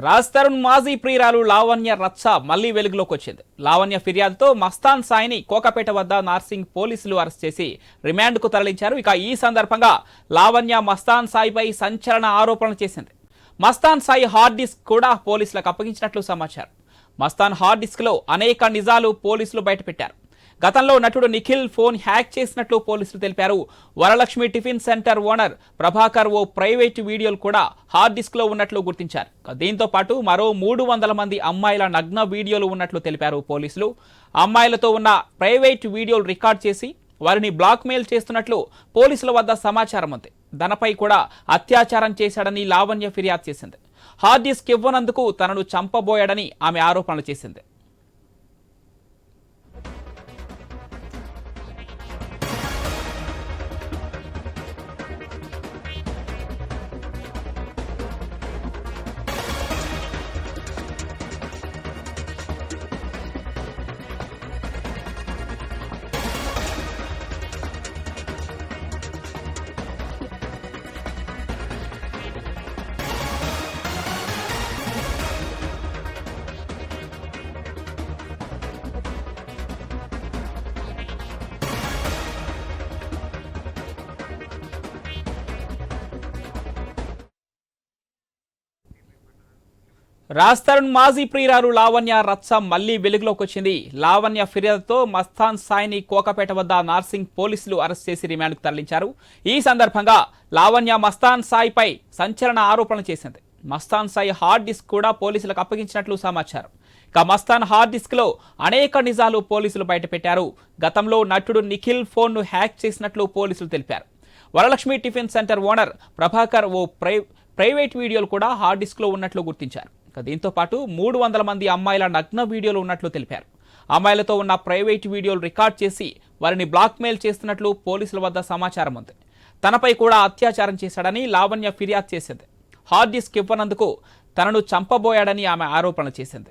రాజ్ తరుణ్ మాజీ ప్రియురాలు లావణ్య రచ్చ మళ్ళీ వెలుగులోకి వచ్చింది. లావణ్య ఫిర్యాదుతో మస్తాన్ సాయిని కోకపేట వద్ద నార్సింగ్ పోలీసులు అరెస్ట్ చేసి రిమాండ్కు తరలించారు. ఇక ఈ సందర్భంగా లావణ్య మస్తాన్ సాయిపై సంచలన ఆరోపణలు చేసింది. మస్తాన్ సాయి హార్డ్ డిస్క్ కూడా పోలీసులకు అప్పగించినట్లు సమాచారం. మస్తాన్ హార్డ్ డిస్క్లో అనేక నిజాలు పోలీసులు బయటపెట్టారు. గతంలో నటుడు నిఖిల్ ఫోన్ హ్యాక్ చేసినట్లు పోలీసులు తెలిపారు. Varalakshmi tiffin centre owner Prabhakar ఓ ప్రైవేట్ వీడియోలు కూడా హార్డ్ డిస్క్లో ఉన్నట్లు గుర్తించారు. దీంతో పాటు మరో మూడు వందల మంది అమ్మాయిల నగ్న వీడియోలు ఉన్నట్లు తెలిపారు పోలీసులు. అమ్మాయిలతో ఉన్న ప్రైవేట్ వీడియోలు రికార్డ్ చేసి వారిని బ్లాక్మెయిల్ చేస్తున్నట్లు పోలీసుల వద్ద సమాచారం ఉంది. తనపై కూడా అత్యాచారం చేశాడని లావణ్య ఫిర్యాదు చేసింది. హార్డ్ డిస్క్ ఇవ్వనందుకు తనను చంపబోయాడని ఆమె ఆరోపణలు చేసింది. రాజ్ తరుణ్ మాజీ ప్రియురాలు లావణ్య రచ్చ మళ్ళీ వెలుగులోకి వచ్చింది. లావణ్య ఫిర్యాదుతో మస్తాన్ సాయిని కోకపేట వద్ద నార్సింగ్ పోలీసులు అరెస్ట్ చేసి రిమాండ్కు తరలించారు. ఈ సందర్భంగా లావణ్య మస్తాన్ సాయిపై సంచలన ఆరోపణలు చేసింది. మస్తాన్ సాయి హార్డ్ డిస్క్ కూడా పోలీసులకు అప్పగించినట్లు సమాచారం. ఇక మస్తాన్ హార్డ్ డిస్క్లో అనేక నిజాలు పోలీసులు బయటపెట్టారు. గతంలో నటుడు నిఖిల్ ఫోన్ను హ్యాక్ చేసినట్లు పోలీసులు తెలిపారు. Varalakshmi tiffin centre owner Prabhakar ఓ ప్రై ప్రైవేట్ వీడియోలు కూడా హార్డ్ డిస్క్లో ఉన్నట్లు గుర్తించారు. దీంతో పాటు మూడు వందల మంది అమ్మాయిల నగ్న వీడియోలు ఉన్నట్లు తెలిపారు. అమ్మాయిలతో ఉన్న ప్రైవేట్ వీడియోలు రికార్డ్ చేసి వారిని బ్లాక్మెయిల్ చేస్తున్నట్లు పోలీసుల వద్ద సమాచారం ఉంది. తనపై కూడా అత్యాచారం చేశాడని లావణ్య ఫిర్యాదు చేసింది. హార్డ్ డిస్క్ ఇవ్వనందుకు తనను చంపబోయాడని ఆమె ఆరోపణలు చేసింది.